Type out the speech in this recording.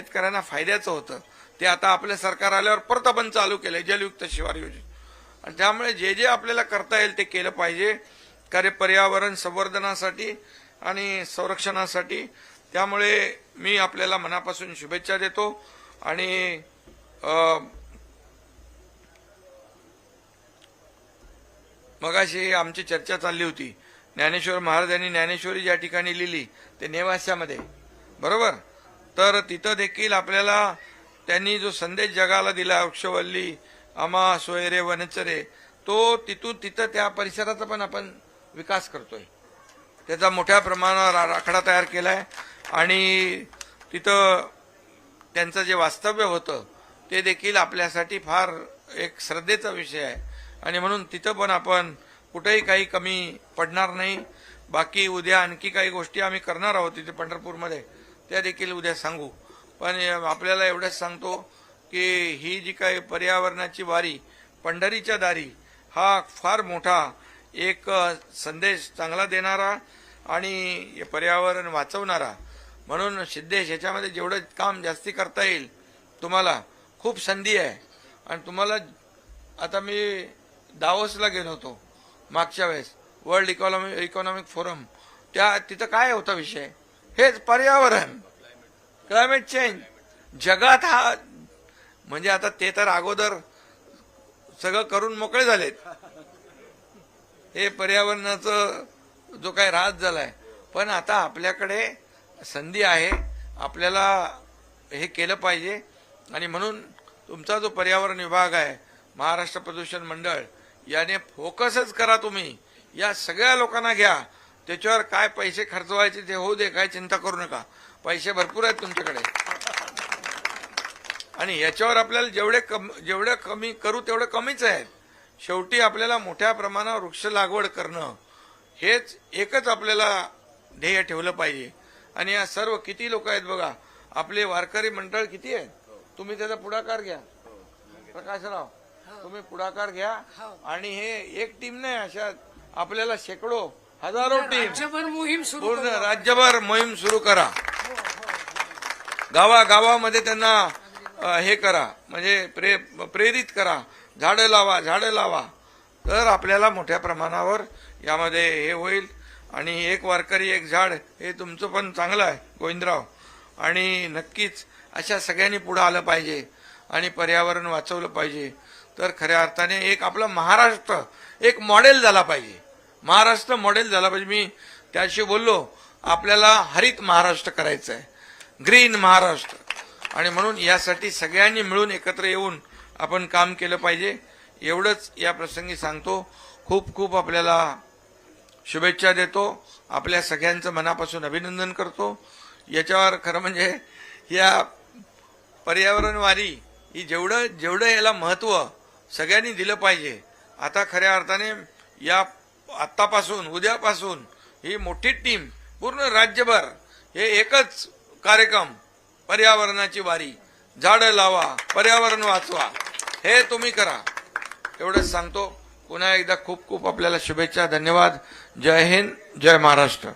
शेतकऱ्यांना फायद्याचं होतं. ते आता आपलं सरकार आल्यावर परत आपण चालू केलंय जलयुक्त शिवार योजना. आणि त्यामुळे जे जे आपल्याला करता येईल ते केलं पाहिजे. कार्य पर्यावरण संवर्धनासाठी आणि संरक्षणासाठी. त्यामुळे मी आपल्याला मनापासून शुभेच्छा देतो. आणि मगाशी आमची चर्चा चालली होती. ज्ञानेश्वर महाराजांनी ज्ञानेश्वरी ज्या ठिकाणी लिहिली ते नेवास्यामध्ये. बरोबर? तर तिथं देखील आपल्याला त्यांनी जो संदेश जगाला दिला वृक्षवल्ली अमा सोयरे वनचरे तो तिथून तिथं त्या परिसराचा पण आपण विकास करतोय. त्याचा मोठ्या प्रमाणावर आ- आराखडा तयार केलाय आणि तिथं त्यांचं जे वास्तव्य होतं ते देखील आपल्यासाठी फार एक श्रद्धेचा विषय आहे. आणि म्हणून तिथं पण आपण कुठेही काही कमी पडणार नाही. बाकी उद्या आणखी काही गोष्टी आम्ही करणार आहोत तिथे पंढरपूरमध्ये. त्या देखील उद्या सांगू. पण आपल्याला एवढंच सांगतो की ही जी काही पर्यावरणाची वारी पंढरीच्या दारी हा फार मोठा एक संदेश चांगला देणारा आणि पर्यावरण वाचवणारा. म्हणून सिद्धेश ह्याच्यामध्ये जेवढं काम जास्ती करता येईल तुम्हाला खूप संधी आहे. आणि तुम्हाला आता मी दावोसला गेलो होतो मागच्या वेळेस वर्ल्ड इकॉनॉमिक इकॉनॉमिक फोरम. त्या तिथं काय होता विषय? हेच पर्यावरण. क्लायमेट चेंज जगात हा म्हणजे आता ते तर अगोदर सगळं करून मोकळे झालेत. हे पर्यावरणाचं जो काही ऱ्हास झालाय. पण आता आपल्याकडे संधी आहे. आपल्याला हे केलं पाहिजे. आणि म्हणून तुमचा जो पर्यावरण विभाग आहे महाराष्ट्र प्रदूषण मंडळ याने फोकसच करा तुम्ही. या सगळ्या लोकांना घ्या. त्याच्यावर काय पैसे खर्च व्हायचे ते होऊ दे काय चिंता करू नका. पैसे भरपूर आहेत तुमच्याकडे. आणि याच्यावर आपल्याला जेवढे कम जेवढे कमी करू तेवढे कमीच आहेत. शेवटी आपल्याला मोठ्या प्रमाणावर वृक्ष लागवड करणं हेच एकच आपल्याला ध्येय ठेवलं पाहिजे. आणि या सर्व किती लोक आहेत बघा आपले वारकरी मंडळ किती आहेत? तुम्ही त्याचा पुढाकार घ्या. प्रकाशराव तुम्ही पुढाकार घ्या. आणि हे एक टीम नाही अशा आपल्याला शेकडो हजारो टीम राज्यभर मोहीम सुरू पूर्ण करू. राज्यभर मोहीम सुरू करा. गावा गावामध्ये त्यांना हे करा. म्हणजे प्रे प्रेरित करा. झाडं लावा झाडं लावा. तर आपल्याला मोठ्या प्रमाणावर यामध्ये हे होईल. आणि एक वारकरी एक झाड हे तुमचं पण चांगलं आहे गोविंदराव. आणि नक्कीच अशा सगळ्यांनी पुढे आलं पाहिजे. आणि पर्यावरण वाचवलं पाहिजे. तर खऱ्या अर्थाने एक आपला महाराष्ट्र एक मॉडेल झाला पाहिजे. महाराष्ट्र मॉडेल झाला पाहिजे. मी त्याशी बोललो. आपल्याला हरित महाराष्ट्र करायचं आहे ग्रीन महाराष्ट्र. आणि म्हणून यासाठी सगळ्यांनी मिळून एकत्र येऊन आपण काम केलं पाहिजे. एवढंच या प्रसंगी सांगतो. खूप खूप आपल्याला शुभेच्छा देतो. आपल्या सगळ्यांचं मनापासून अभिनंदन करतो. याच्यावर खरं म्हणजे या पर्यावरणवारी ही जेवढं जेवढं याला महत्त्व सगळ्यांनी दिलं पाहिजे. आता खऱ्या अर्थाने या आत्तापासून उद्यापासून ही मोठी टीम पूर्ण राज्यभर हे एकच कार्यक्रम पर्यावरणाची वारी. झाडं लावा पर्यावरण वाचवा हे तुम्ही करा. एवढंच सांगतो. पुन्हा एकदा खूप खूप आपल्याला शुभेच्छा धन्यवाद. जय हिंद जय महाराष्ट्र.